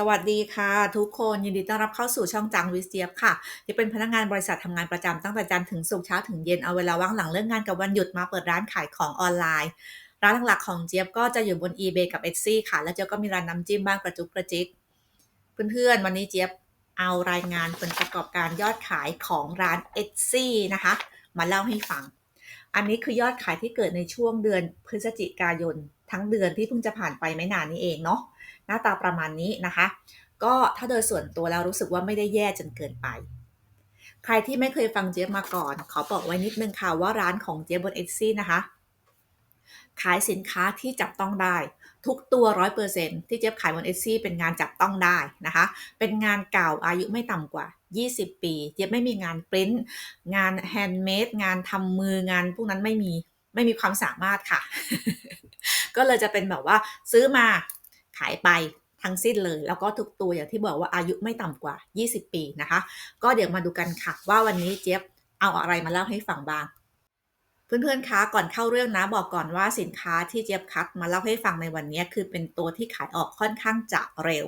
สวัสดีค่ะทุกคนยินดีต้อนรับเข้าสู่ช่องจังวิสเจียบค่ะที่เป็นพนักงานบริษัททำงานประจำตั้งแต่จันทร์ถึงศุกร์เช้าถึงเย็นเอาเวลาว่างหลังเลิกงานกับวันหยุดมาเปิดร้านขายของออนไลน์ ร้านหลักๆของเจี๊ยบก็จะอยู่บน eBay กับ Etsy ค่ะ แล้วเจี๊ยบก็มีร้านน้ำจิ้มบ้างกระจุกกระจิกเพื่อนๆวันนี้เจี๊ยบเอารายงานผลประกอบการยอดขายของร้าน Etsy นะคะ มาเล่าให้ฟัง อันนี้คือยอดขายที่เกิดในช่วงเดือนพฤศจิกายน ทั้งเดือนที่เพิ่งจะผ่านไปไม่นานนี้เองเนาะ หน้าตาประมาณนี้นะคะ ก็ถ้าโดยส่วนตัวแล้วรู้สึกว่าไม่ได้แย่จนเกินไป ใครที่ไม่เคยฟังเจี๊ยบมาก่อน ขอบอกไว้นิดนึงค่ะว่าร้านของเจี๊ยบบน Etsy นะคะ ขายสินค้าที่จับต้องได้ทุกตัว 100%ที่เจี๊ยบขายบน Etsy เป็นงานจับต้องได้นะคะ เป็นงานเก่าอายุไม่ต่ำกว่า 20 ปี เจี๊ยบไม่มีงานปริ้นงานแฮนด์เมดงานทำมืองานพวกนั้นไม่มี ไม่มีความสามารถค่ะ ก็เลยจะเป็นแบบว่าซื้อมา ขายไปทั้งสิ้นเลย แล้วก็ทุกตัวอย่างที่บอกว่าอายุไม่ต่ำกว่า 20 ปีนะคะ ก็เดี๋ยวมาดูกันค่ะ ว่าวันนี้เจี๊ยบเอาอะไรมาเล่าให้ฟังบ้าง เพื่อนๆคะก่อนเข้าเรื่องนะบอกก่อนว่าสินค้าที่เจี๊ยบคัดมาเล่าให้ฟังในวันนี้คือเป็นตัวที่ขายออกค่อนข้างจะเร็ว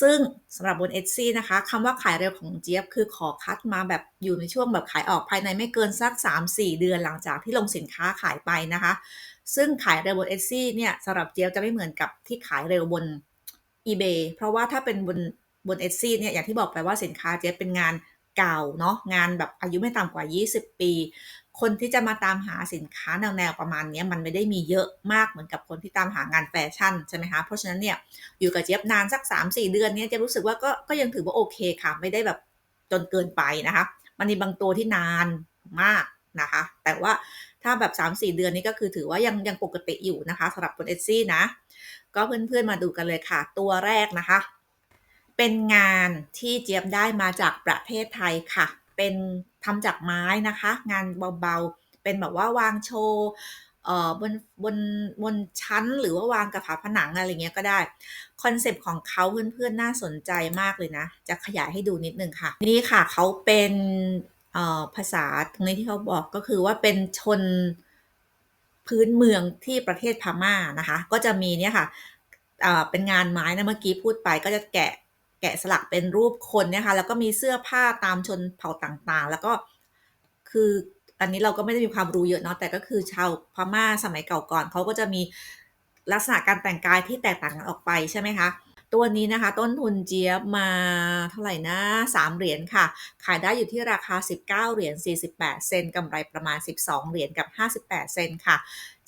ซึ่งสำหรับบน Etsy นะคะคำว่าขายเร็วของเจี๊ยบคือขอคัดมาแบบอยู่ในช่วงแบบขายออกภายในไม่เกินสัก 3-4 เดือนหลังจากที่ลงสินค้าขายไปนะคะ ซึ่งขายเร็วบน Etsy เนี่ยสำหรับเจี๊ยบจะไม่เหมือนกับที่ขายเร็วบน eBay เพราะว่าถ้าเป็นบนบน Etsy เนี่ยอย่างที่บอกไปว่าสินค้าเจ๊เป็นงานเก่าเนาะงานแบบอายุไม่ต่ำกว่า 20 ปี คนที่จะมาตามหาสินค้าแนวๆประมาณนี้มันไม่ได้มีเยอะมากเหมือนกับคนที่ตามหางานแฟชั่นใช่ไหมคะเพราะฉะนั้นเนี่ยอยู่กับเจี๊ยบนานสัก 3-4 เดือนเนี่ยจะรู้สึกว่าก็ก็ยังถือว่าโอเคค่ะ ไม่ได้แบบจนเกินไปนะคะ มันมีบางตัวที่นานมากนะคะ แต่ว่าถ้าแบบ3-4 เดือนนี้ก็คือถือว่ายังยังปกติอยู่นะคะสำหรับบน Etsy นะ ก็เพื่อนๆมาดูกันเลยค่ะ ตัวแรกนะคะ เป็นงานที่เจี๊ยบได้มาจากประเทศไทยค่ะ เป็น ทำจากไม้นะคะ งานเบาๆ เป็นแบบว่าวางโชว์บนบนบนชั้นหรือว่าวางกับฝาผนังอะไรเงี้ยก็ได้ คอนเซปต์ของเขาเพื่อนๆน่าสนใจมากเลยนะ จะขยายให้ดูนิดนึงค่ะ นี่ค่ะเขาเป็นภาษาตรงนี้ที่เขาบอกก็คือว่าเป็นชนพื้นเมืองที่ประเทศพม่านะคะ ก็จะมีเนี่ยค่ะเป็นงานไม้นะเมื่อกี้พูดไปก็จะแกะ แกะสลักเป็นรูปคนเนี่ยค่ะแล้วก็มีเสื้อผ้าตามชนเผ่าต่างๆ แล้วก็คืออันนี้เราก็ไม่ได้มีความรู้เยอะเนาะแต่ก็คือชาวพม่าสมัยเก่าก่อนเขาก็จะมีลักษณะการแต่งกายที่แตกต่างกันออกไปใช่ไหมคะตัวนี้นะคะ ต้นทุนเจี๊ยบมาเท่าไหร่นะ 3 เหรียญค่ะ ขายได้อยู่ที่ราคา 19 เหรียญ48 เซนกำไรประมาณ 12 เหรียญกับ 58 เซนค่ะ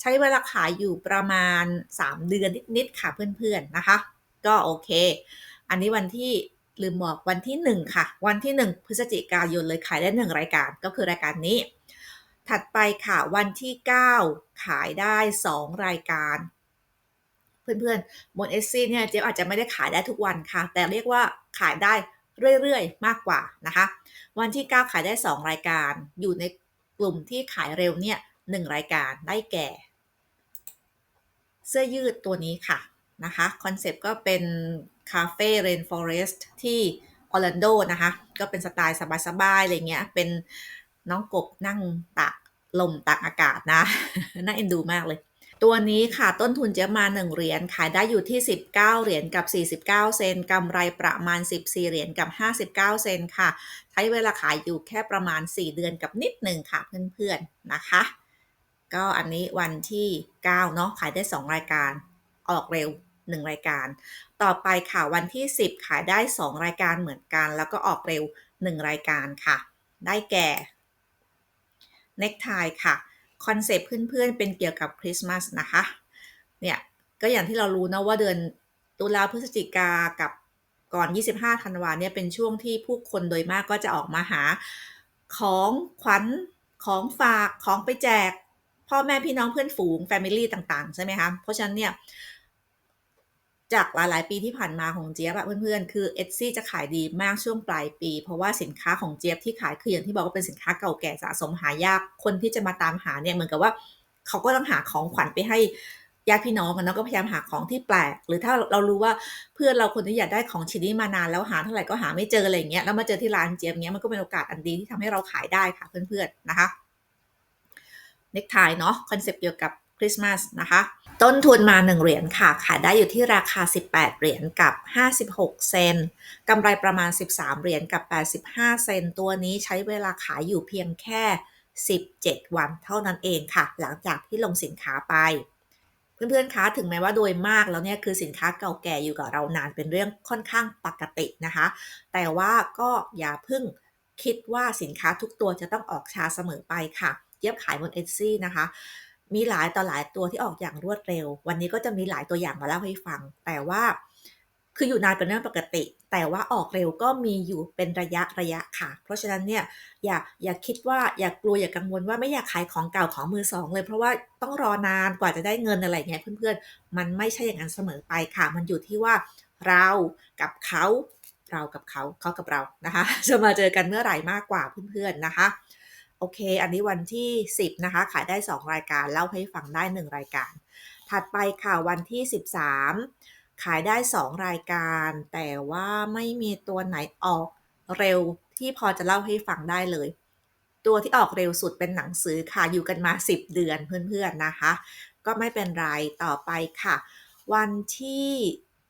ใช้เวลาขายอยู่ประมาณ 3 เดือนนิด ๆ ค่ะเพื่อน ๆ นะคะ ก็โอเค อันนี้วันที่ลืมบอกวันที่ 1 ค่ะ วันที่ 1 พฤศจิกายนเลยขายได้ 1 รายการก็คือรายการนี้ ถัดไปค่ะวันที่ 9 ขายได้ 2 รายการ เพื่อนๆบนเอสซีเนี่ยเจ๊อาจจะไม่ได้ขายได้ทุกวันค่ะ แต่เรียกว่าขายได้เรื่อยๆ มากกว่านะคะ วันที่ 9 ขายได้ 2 รายการ อยู่ในกลุ่มที่ขายเร็วเนี่ย1รายการได้แก่ เสื้อยืดตัวนี้ค่ะนะคะคอนเซปต์ก็เป็น คาเฟ่เรนฟอเรสต์ที่ออร์แลนโดนะคะ ก็เป็นสไตล์สบายๆอะไรเงี้ย เป็นน้องกบนั่งตากลมตากอากาศนะ น่าเอ็นดูมากเลย ตัวนี้ค่ะต้นทุนจะมา 1 เหรียญขายได้อยู่ที่ 19 เหรียญกับ 49 เซนกำไรประมาณ 14 เหรียญกับ 59 เซนค่ะ ใช้เวลาขายอยู่แค่ประมาณ 4 เดือนกับนิดหนึ่งค่ะเพื่อนๆนะคะ ก็อันนี้วันที่ 9 เนาะขายได้ 2 รายการออกเร็ว 1 รายการ ต่อไปค่ะวันที่ 10 ขายได้ 2 รายการเหมือนกัน แล้วก็ออกเร็ว 1 รายการค่ะ ได้แก่เน็กไทค่ะคอนเซปต์เพื่อนๆเป็นเกี่ยวกับคริสต์มาสนะคะเนี่ยก็อย่างที่เรารู้นะว่าเดือนตุลาพฤศจิกากับก่อน 25 ธันวาเนี่ยเป็นช่วงที่ผู้คนโดยมากก็จะออกมาหาของขวัญของฝากของไปแจก พ่อแม่พี่น้องเพื่อนฝูงแฟมิลี่ต่างๆ ใช่ไหมคะ เพราะฉะนั้นเนี่ย จากหลายๆปีที่ผ่านมาของเจี๊ยบเพื่อนๆ คือเอ s ีจะขายดีมากช่วงปลายปี เพราะว่าสินค้าของเจี๊ยบที่ขายคืออย่างที่บอกว่าเป็นสินค้าเก่าแก่สะสมหายากคนที่จะมาตามหาเนี่ยเหมือนกับว่าเขาก็ต้องหาของขวัญไปให้ญาติพี่น้องกันแล้วก็พยายามหาของที่แปลก หรือถ้าเรารู้ว่าเพื่อนเราคนที่อยากได้ของชิ้นนี้มานานแล้วหาเท่าไหร่ก็หาไม่เจออะไรเงี้ยแล้วมาเจอที่ร้านเจี๊ยบเงี้ยมันก็เป็นโอกาสอันดีที่ทำให้เราขายได้ค่ะเพื่อนๆนะคะเน็กไทเนาะคอนเซปต์เกี่ยวกับ ริสต์มาสนะคะต้นทุนมา 1 เหรียญค่ะ ขายได้อยู่ที่ราคา 18 เหรียญกับ 56 เซนกำไรประมาณ 13 เหรียญกับ 85 เซนตัวนี้ใช้เวลาขายอยู่เพียงแค่ 17 วันเท่านั้นเองค่ะ หลังจากที่ลงสินค้าไป เพื่อนๆคะถึงแม้ว่าโดยมากแล้วเนี่ยคือสินค้าเก่าแก่อยู่กับเรานานเป็นเรื่องค่อนข้างปกตินะคะ แต่ว่าก็อย่าเพิ่งคิดว่าสินค้าทุกตัวจะต้องออกชาเสมอไปค่ะเย็บขายบน Etsy นะคะ มีหลายต่อหลายตัวที่ออกอย่างรวดเร็ว วันนี้ก็จะมีหลายตัวอย่างมาเล่าให้ฟัง แต่ว่าคืออยู่นานเป็นเรื่องปกติ แต่ว่าออกเร็วก็มีอยู่เป็นระยะระยะค่ะ เพราะฉะนั้นเนี่ยอย่าอย่าคิดว่าอย่ากลัวอย่ากังวลว่าไม่อยากขายของเก่าของมือสองเลย เพราะว่าต้องรอนานกว่าจะได้เงินอะไรเงี้ยเพื่อนๆ มันไม่ใช่อย่างนั้นเสมอไปค่ะ มันอยู่ที่ว่าเรากับเขาเรากับเขาเขากับเรานะคะ จะมาเจอกันเมื่อไหร่มากกว่าเพื่อนๆนะคะ โอเค อันนี้วันที่ 10 นะคะ ขายได้ 2 รายการ เล่าให้ฟังได้ 1 รายการ ถัดไปค่ะวันที่ 13 ขายได้ 2 รายการ แต่ว่าไม่มีตัวไหนออกเร็วที่พอจะเล่าให้ฟังได้เลย ตัวที่ออกเร็วสุดเป็นหนังสือค่ะ อยู่กันมา 10 เดือนเพื่อนๆนะคะ ก็ไม่เป็นไร ต่อไปค่ะ วันที่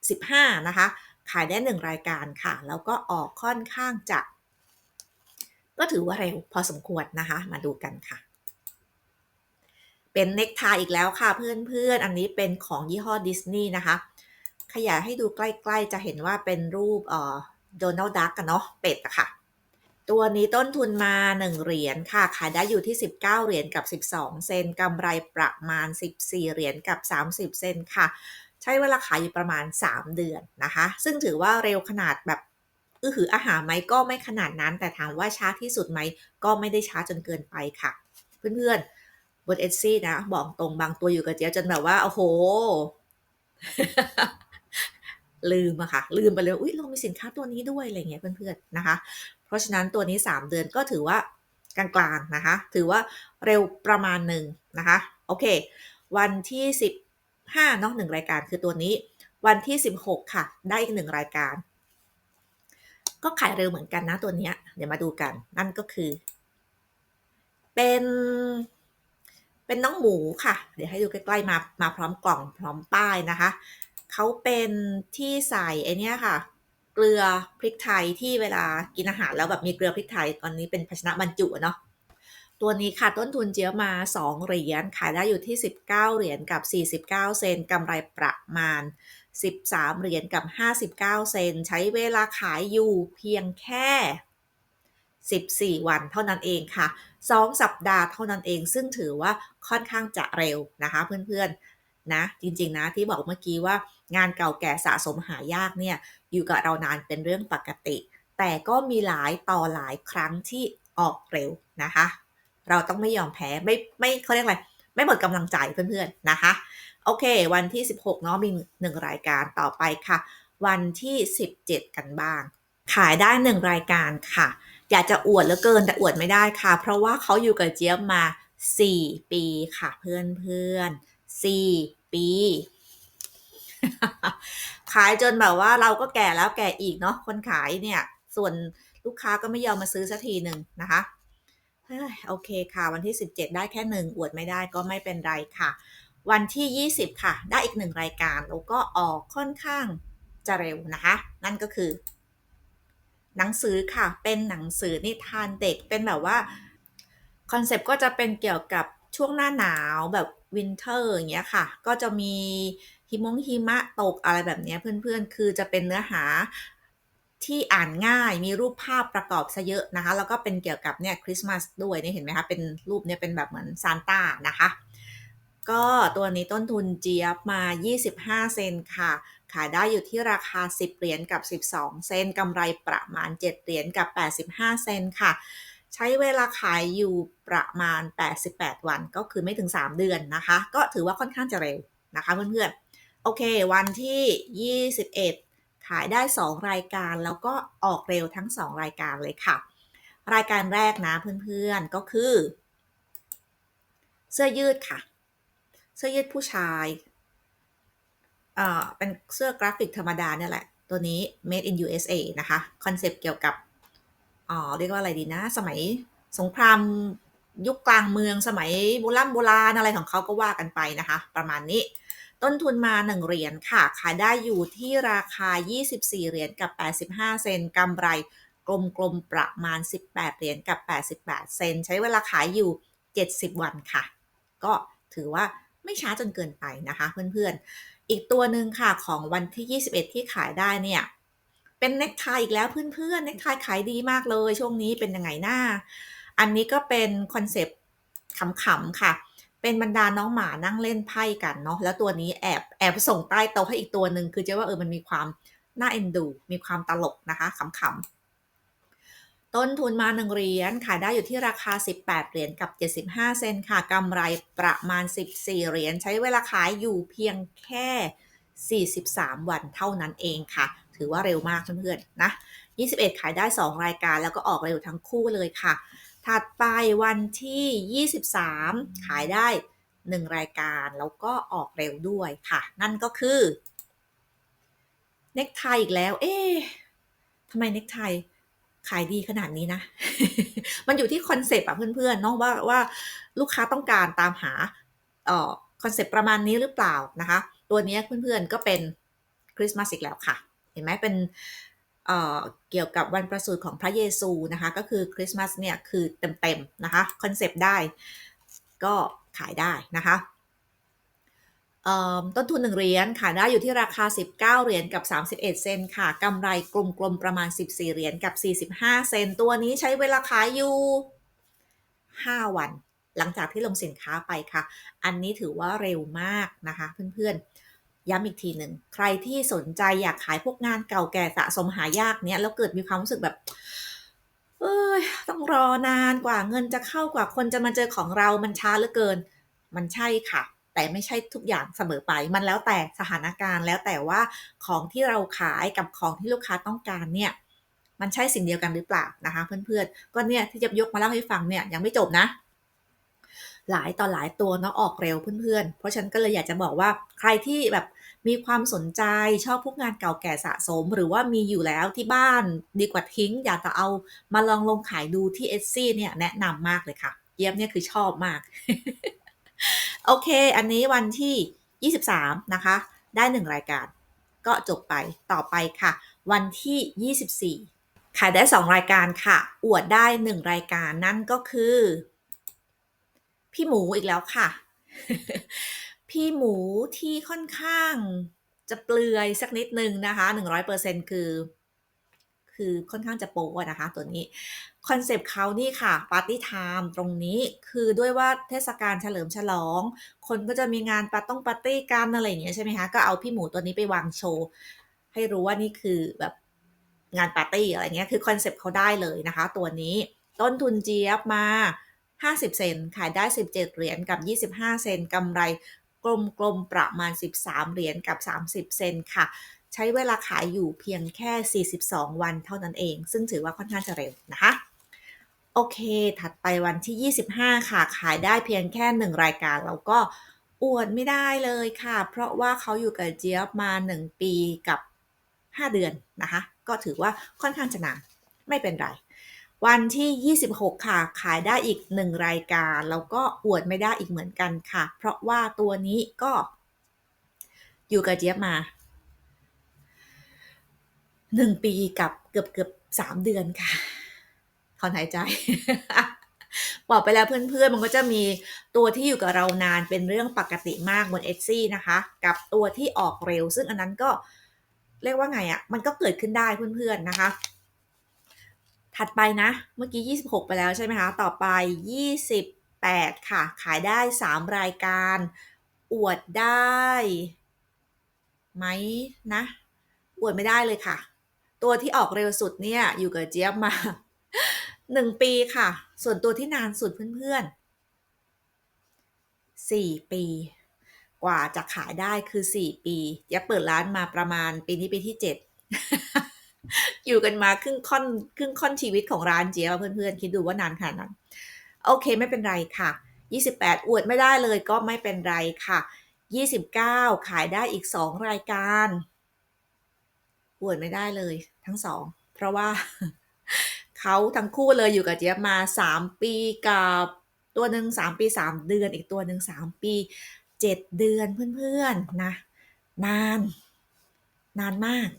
15 นะคะ ขายได้ 1 รายการค่ะ แล้วก็ออกค่อนข้างจะ ก็ถือว่าเร็วพอสมควรนะคะ มาดูกันค่ะ เป็นเน็กไทอีกแล้วค่ะเพื่อนๆ อันนี้เป็นของยี่ห้อดิสนีย์นะคะ ขยายให้ดูใกล้ๆ จะเห็นว่าเป็นรูปเอ่อโดนัลด์ดักกันเนาะเป็ดอะค่ะ ตัวนี้ต้นทุนมา 1 เหรียญค่ะ ขายได้อยู่ที่ 19 เหรียญกับ 12 เซนกำไรประมาณ 14 เหรียญกับ 30 เซนค่ะ ใช้เวลาขายอยู่ประมาณ 3 เดือนนะคะ ซึ่งถือว่าเร็วขนาดแบบ อือหืออาหารไหมก็ไม่ขนาดนั้น แต่ถามว่าช้าที่สุดไหมก็ไม่ได้ช้าจนเกินไปค่ะ เพื่อนๆบนเอซี่นะ บอกตรงบางตัวอยู่กับเจ๊ยบจนแบบว่า โอ้โห ลืมอะค่ะ ลืมไปเลย อุ๊ยเรามีสินค้าตัวนี้ด้วยอะไรเงี้ยเพื่อนๆนะคะ เพราะฉะนั้นตัวนี้ 3 เดือนก็ถือว่ากลางๆนะคะ ถือว่าเร็วประมาณหนึ่งนะคะ โอเค วันที่ 15เนาะหนึ่งรายการคือตัวนี้ วันที่ 16 ค่ะ ได้อีกหนึ่งรายการ ก็ขายเร็วเหมือนกันนะตัวเนี้ย เดี๋ยวมาดูกัน นั่นก็คือ เป็น เป็นน้องหมูค่ะ เดี๋ยวให้ดูใกล้ๆมามาพร้อมกล่องพร้อมป้ายนะคะ เขาเป็นที่ใส่ไอเนี้ยค่ะ เกลือพริกไทยที่เวลากินอาหารแล้วแบบมีเกลือพริกไทย ตอนนี้เป็นภาชนะบรรจุเนาะตัวนี้ค่ะต้นทุนเจียมา 2 เหรียญขายได้อยู่ที่ 19 เหรียญกับ 49 เซนกำไรประมาณ 13 เหรียญกับ 59 เซน ใช้เวลาขายอยู่เพียงแค่ 14 วันเท่านั้นเองค่ะ 2 สัปดาห์เท่านั้นเอง ซึ่งถือว่าค่อนข้างจะเร็วนะคะเพื่อนๆ นะ จริงๆนะที่บอกเมื่อกี้ว่างานเก่าแก่สะสมหายากเนี่ย อยู่กับเรานานเป็นเรื่องปกติ แต่ก็มีหลายต่อหลายครั้งที่ออกเร็วนะคะ เราต้องไม่ยอมแพ้ไม่ไม่เขาเรียกอะไร ไม่หมดกำลังใจเพื่อนๆนะคะ โอเค วันที่ 16เนาะมี1รายการต่อไปค่ะ วันที่ 17 กันบ้าง ขายได้1รายการค่ะ อยากจะอวดเหลือเกินแต่อวดไม่ได้ค่ะ เพราะว่าเขาอยู่กับเจี๊ยบมา 4 ปีค่ะเพื่อนๆ4ปีขายจนแบบว่าเราก็แก่แล้วแก่อีกเนาะคนขายเนี่ย ส่วนลูกค้าก็ไม่ยอมมาซื้อสักทีหนึ่งนะคะ โอเคค่ะ วันที่ 17 ได้แค่1อวดไม่ได้ก็ไม่เป็นไรค่ะ วันที่ 20 ค่ะ ได้อีก1รายการแล้วก็ออกค่อนข้างจะเร็วนะคะ นั่นก็คือ หนังสือค่ะ เป็นหนังสือนิทานเด็กเป็นแบบว่าคอนเซปต์ก็จะเป็นเกี่ยวกับช่วงหน้าหนาวแบบวินเทอร์อย่างเงี้ยค่ะ ก็จะมีหิมงหิมะตกอะไรแบบนี้เพื่อนๆ คือจะเป็นเนื้อหา ที่อ่านง่ายมีรูปภาพประกอบซะเยอะนะคะ แล้วก็เป็นเกี่ยวกับเนี่ยคริสต์มาสด้วยนี่เห็นไหมคะเป็นรูปเนี่ยเป็นแบบเหมือนซานต้านะคะ ก็ตัวนี้ต้นทุนเจี๊ยบมา 25 เซนค่ะ ขายได้อยู่ที่ราคา 10 เหรียญกับ 12 เซนกำไรประมาณ 7 เหรียญกับ 85 เซนค่ะ ใช้เวลาขายอยู่ประมาณ 88 วันก็คือไม่ถึง 3 เดือนนะคะ ก็ถือว่าค่อนข้างจะเร็วนะคะเพื่อนๆโอเค วันที่ 21 ขายได้ 2 รายการแล้วก็ออกเร็วทั้ง 2 รายการเลยค่ะ รายการแรกนะเพื่อนๆก็คือ เสื้อยืดค่ะ เสื้อยืดผู้ชายเอ่อเป็นเสื้อกราฟิกธรรมดาเนี่ยแหละ ตัวนี้ made in USA นะคะคอนเซปต์เกี่ยวกับอ๋อเรียกว่าอะไรดีนะ สมัยสงครามยุคกลางเมืองสมัยโบราณโบราณอะไรของเขาก็ว่ากันไปนะคะ ประมาณนี้ ต้นทุนมา 1 เหรียญค่ะ ขายได้อยู่ที่ราคา 24 เหรียญกับ 85 เซนกำไรกลมๆประมาณ 18 เหรียญกับ 88 เซนใช้เวลาขายอยู่ 70 วันค่ะ ก็ถือว่าไม่ช้าจนเกินไปนะคะเพื่อนๆ อีกตัวหนึ่งค่ะของวันที่ 21 ที่ขายได้เนี่ย เป็นเน็กไทอีกแล้วเพื่อนๆ เน็กไทขายดีมากเลย ช่วงนี้เป็นยังไงหน้า อันนี้ก็เป็นคอนเซปต์ขำๆค่ะ เป็นบรรดาน้องหมานั่งเล่นไพ่กันเนาะแล้วตัวนี้แอบแอบส่งใต้โต๊ะให้อีกตัวหนึ่งคือจะว่าเออมันมีความน่าเอ็นดู มีความตลกนะคะขำๆต้นทุนมา 1 เหรียญขายได้อยู่ที่ราคา 18 เหรียญกับ 75 เซนค่ะกำไรประมาณ 14 เหรียญใช้เวลาขายอยู่เพียงแค่ 43 วันเท่านั้นเองค่ะ ถือว่าเร็วมากเพื่อนๆนะ 21 ขายได้ 2 รายการแล้วก็ออกเร็วทั้งคู่เลยค่ะ ถัดไปวันที่ 23 ขายได้ 1 รายการ แล้วก็ออกเร็วด้วยค่ะ นั่นก็คือเน็กไทอีกแล้ว เอ๊ะทำไมเน็กไทขายดีขนาดนี้นะ มันอยู่ที่คอนเซปต์อะเพื่อนๆเนาะว่าว่าลูกค้าต้องการตามหาเอ่อคอนเซปต์ประมาณนี้หรือเปล่านะคะ ตัวนี้เพื่อนๆก็เป็นคริสต์มาสอีกแล้วค่ะ เห็นไหมเป็น เกี่ยวกับวันประสูติของพระเยซูนะคะ ก็คือคริสต์มาสเนี่ยคือเต็มๆนะคะคอนเซปต์ได้ก็ขายได้นะคะต้นทุน 1 เหรียญขายได้อยู่ที่ราคา 19 เหรียญกับ 31 เซนค่ะกำไรกลมๆประมาณ 14 เหรียญกับ 45 เซนต์ตัวนี้ใช้เวลาขายอยู่ 5 วัน หลังจากที่ลงสินค้าไปค่ะ อันนี้ถือว่าเร็วมากนะคะเพื่อนๆ ย้ำอีกทีหนึ่ง ใครที่สนใจอยากขายพวกงานเก่าแก่สะสมหายากเนี้ยแล้วเกิดมีความรู้สึกแบบเอ้ยต้องรอนานกว่าเงินจะเข้ากว่าคนจะมาเจอของเรามันช้าเหลือเกิน มันใช่ค่ะ แต่ไม่ใช่ทุกอย่างเสมอไป มันแล้วแต่สถานการณ์แล้วแต่ว่าของที่เราขายกับของที่ลูกค้าต้องการเนี่ย มันใช่สิ่งเดียวกันหรือเปล่านะคะ เพื่อนๆก็เนี่ยที่จะยกมาเล่าให้ฟังเนี่ยยังไม่จบนะ หลายต่อหลายตัวเนาะออกเร็วเพื่อนๆ เพราะฉันก็เลยอยากจะบอกว่าใครที่แบบมีความสนใจชอบพวกงานเก่าแก่สะสม หรือว่ามีอยู่แล้วที่บ้านดีกว่าทิ้ง อยากจะเอามาลองลงขายดูที่ e t s y เนี่ยแนะนำมากเลยค่ะ เยี่ยมเนี่ยคือชอบมาก โอเค อันนี้วันที่ 23 นะคะ ได้ 1 รายการ ก็จบไปต่อไปค่ะ วันที่ 24 ขายได้ 2 รายการค่ะ อวดได้ 1 รายการนั่นก็คือ พี่หมูอีกแล้วค่ะ พี่หมูที่ค่อนข้างจะเปลือยสักนิดนึงนะคะ100%คือ คือค่อนข้างจะโป๊ะนะคะ ตัวนี้คอนเซปต์เขานี่ค่ะปาร์ตี้ไทม์ตรงนี้คือด้วยว่าเทศกาลเฉลิมฉลอง คนก็จะมีงานปาต้องปาร์ตี้กันอะไรอย่างเงี้ยใช่ไหมคะ ก็เอาพี่หมูตัวนี้ไปวางโชว์ ให้รู้ว่านี่คือแบบงานปาร์ตี้อะไรเงี้ยคือคอนเซปต์เขาได้เลยนะคะ ตัวนี้ต้นทุนเจี๊ยบมา 50 เซนขายได้ 17 เหรียญกับ 25 เซนกำไรกลมๆประมาณ 13 เหรียญกับ 30 เซนค่ะ ใช้เวลาขายอยู่เพียงแค่ 42 วันเท่านั้นเอง ซึ่งถือว่าค่อนข้างจะเร็วนะคะโอเค ถัดไปวันที่ 25 ค่ะ ขายได้เพียงแค่ 1 รายการแล้วก็อวดไม่ได้เลยค่ะ เพราะว่าเขาอยู่กับเจี๊ยบมา 1 ปีกับ 5 เดือนนะคะ ก็ถือว่าค่อนข้างจะนานไม่เป็นไร วันที่ 26 ค่ะ ขายได้อีก 1 รายการ แล้วก็อวดไม่ได้อีกเหมือนกันค่ะ เพราะว่าตัวนี้ก็ อยู่กับเจี๊ยบมา 1 ปีกับเกือบเกือบ3เดือนค่ะถอนหายใจ บอกไปแล้วเพื่อนๆ มันก็จะมีตัวที่อยู่กับเรานานเป็นเรื่องปกติมากบน Etsy นะคะ กับตัวที่ออกเร็ว ซึ่งอันนั้นก็เรียกว่าไงอะ่ะ มันก็เกิดขึ้นได้เพื่อนๆนะคะ ถัดไปนะ เมื่อกี้ 26 ไปแล้วใช่ไหมคะ ต่อไป 28 ค่ะ ขายได้ 3 รายการ อวดได้ไหมนะ อวดไม่ได้เลยค่ะ ตัวที่ออกเร็วสุดเนี่ย อยู่กับเจี๊ยบมา 1 ปีค่ะ ส่วนตัวที่นานสุดเพื่อนๆ 4 ปี กว่าจะขายได้คือ 4 ปีเจี๊ยบเปิดร้านมาประมาณปีนี้ปีที่ 7 อยู่กันมาครึ่งค่อนครึ่งค่อนชีวิตของร้านเจี๊ยบเพื่อนๆ คิดดูว่านานขนาดนั้น โอเคไม่เป็นไรค่ะ 28 อวดไม่ได้เลยก็ไม่เป็นไรค่ะ 29 ขายได้อีก 2 รายการ อวดไม่ได้เลยทั้งสองเพราะว่าเขาทั้งคู่เลยอยู่กับเจี๊ยบมา 3 ปีกับตัวหนึ่ง3 ปี 3 เดือน อีกตัวหนึ่ง3 ปี 7 เดือนเพื่อนๆนะ นาน นานมาก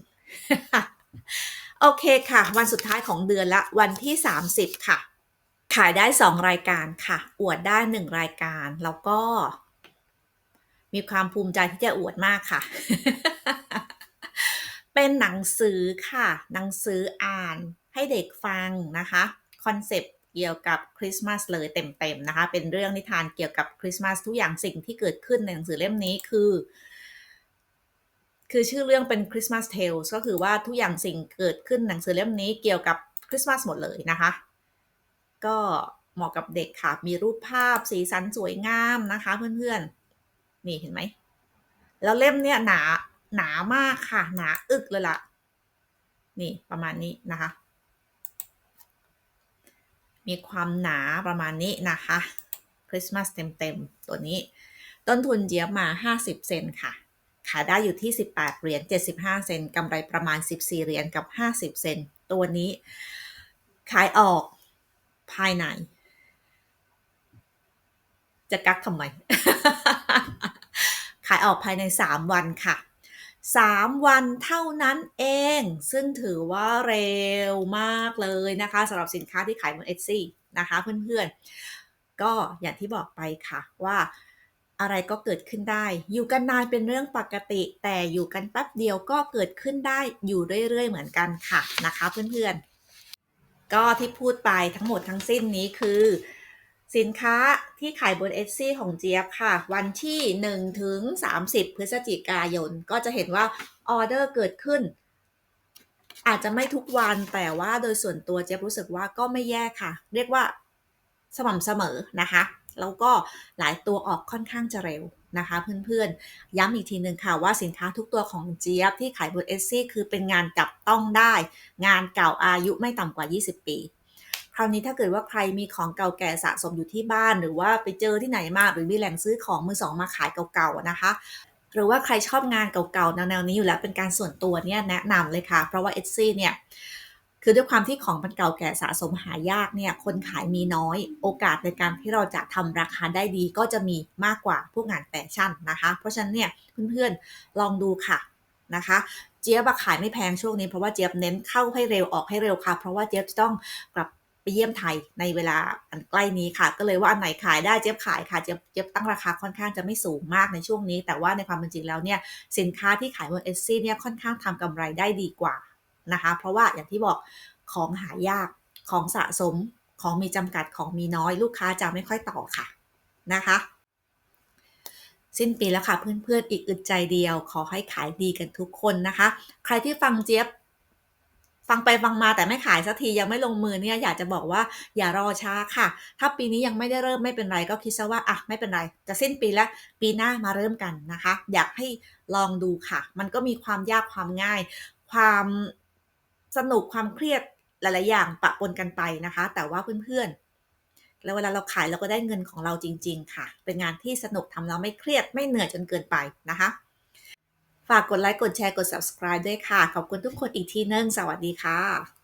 โอเคค่ะ วันสุดท้ายของเดือนละ วันที่ 30 ค่ะ ขายได้ 2 รายการค่ะ อวดได้ 1 รายการ แล้วก็ มีความภูมิใจที่จะอวดมากค่ะ เป็นหนังสือค่ะ หนังสืออ่านให้เด็กฟังนะคะ คอนเซปต์เกี่ยวกับคริสต์มาสเลยเต็มๆนะคะ เป็นเรื่องนิทานเกี่ยวกับคริสต์มาสทุกอย่างสิ่งที่เกิดขึ้นในหนังสือเล่มนี้คือ คือชื่อเรื่องเป็น Christmas Tales ก็คือว่าทุกอย่างสิ่งเกิดขึ้นหนังสือเล่มนี้เกี่ยวกับคริสต์มาสหมดเลยนะคะ ก็เหมาะกับเด็กค่ะ มีรูปภาพสีสันสวยงามนะคะ เพื่อนๆ นี่เห็นไหม แล้วเล่มเนี้ยหนาหนามากค่ะ หนาอึกเลยล่ะ นี่ประมาณนี้นะคะ มีความหนาประมาณนี้นะคะ คริสต์มาสเต็มๆ ตัวนี้ ต้นทุนเจี๊ยบมา 50 เซนค่ะ ขายได้อยู่ที่ 18 เหรียญ 75 เซนกำไรประมาณ 14 เหรียญกับ 50 เซนตัวนี้ ขายออกภายใน จะกักทำไม ขายออกภายใน 3 วันค่ะ3 วันเท่านั้นเอง ซึ่งถือว่าเร็วมากเลยนะคะสำหรับสินค้าที่ขายบน Etsy นะคะเพื่อนๆ ก็อย่างที่บอกไปค่ะว่า อะไรก็เกิดขึ้นได้ อยู่กันนานเป็นเรื่องปกติ แต่อยู่กันแป๊บเดียวก็เกิดขึ้นได้อยู่เรื่อยๆ เหมือนกันค่ะนะคะเพื่อนๆ ก็ที่พูดไปทั้งหมดทั้งสิ้นนี้คือ สินค้าที่ขายบน Etsy ของเจี๊ยบค่ะ วันที่ 1 ถึง 30 พฤศจิกายน ก็จะเห็นว่าออเดอร์เกิดขึ้น อาจจะไม่ทุกวันแต่ว่าโดยส่วนตัวเจี๊ยบรู้สึกว่าก็ไม่แย่ค่ะ เรียกว่าสม่ำเสมอนะคะ แล้วก็หลายตัวออกค่อนข้างจะเร็วนะคะเพื่อนๆ ย้ำอีกทีหนึ่งค่ะว่าสินค้าทุกตัวของเจี๊ยบที่ขายบน Etsy คือเป็นงานจับต้องได้ งานเก่าอายุไม่ต่ำกว่า 20 ปี คราวนี้ถ้าเกิดว่าใครมีของเก่าแก่สะสมอยู่ที่บ้าน หรือว่าไปเจอที่ไหนมาหรือมีแหล่งซื้อของมือสองมาขายเก่าๆนะคะ หรือว่าใครชอบงานเก่าๆแนวๆนี้อยู่แล้วเป็นการส่วนตัวเนี่ยแนะนำเลยค่ะ เพราะว่า Etsy เนี่ย คือด้วยความที่ของมันเก่าแก่สะสมหายากเนี่ยคนขายมีน้อย โอกาสในการที่เราจะทำราคาได้ดีก็จะมีมากกว่าพวกงานแฟชั่นนะคะ เพราะฉะนั้นเนี่ยเพื่อนๆลองดูค่ะนะคะเจี๊ยบขายไม่แพงช่วงนี้เพราะว่าเจี๊ยบเน้นเข้าให้เร็วออกให้เร็วค่ะ เพราะว่าเจี๊ยบจะต้องกลับไปเยี่ยมไทยในเวลาอันใกล้นี้ค่ะ ก็เลยว่าอันไหนขายได้เจี๊ยบขายค่ะเจี๊ยบเจี๊ยบตั้งราคาค่อนข้างจะไม่สูงมากในช่วงนี้ แต่ว่าในความเป็นจริงแล้วเนี่ยสินค้าที่ขายบนเอซี่เนี่ยค่อนข้างทำกำไรได้ดีกว่า นะคะ เพราะว่าอย่างที่บอกของหายากของสะสมของมีจำกัดของมีน้อยลูกค้าจะไม่ค่อยต่อค่ะนะคะสิ้นปีแล้วค่ะเพื่อนๆ อีกอึดใจเดียว ขอให้ขายดีกันทุกคนนะคะ ใครที่ฟังเจี๊ยบ ฟังไปฟังมาแต่ไม่ขายสักทียังไม่ลงมือเนี่ยอยากจะบอกว่าอย่ารอช้าค่ะ ถ้าปีนี้ยังไม่ได้เริ่มไม่เป็นไรก็คิดซะว่าอะไม่เป็นไร จะสิ้นปีแล้วปีหน้ามาเริ่มกันนะคะ อยากให้ลองดูค่ะ มันก็มีความยากความง่าย ความ สนุกความเครียดหลาย ๆ อย่างปะปนกันไปนะคะ แต่ว่าเพื่อน ๆ แล้วเวลาเราขายเราก็ได้เงินของเราจริง ๆ ค่ะ เป็นงานที่สนุกทำเราไม่เครียดไม่เหนื่อยจนเกินไปนะคะ ฝากกดไลค์กดแชร์กด subscribe ด้วยค่ะ ขอบคุณทุกคนอีกทีนึง สวัสดีค่ะ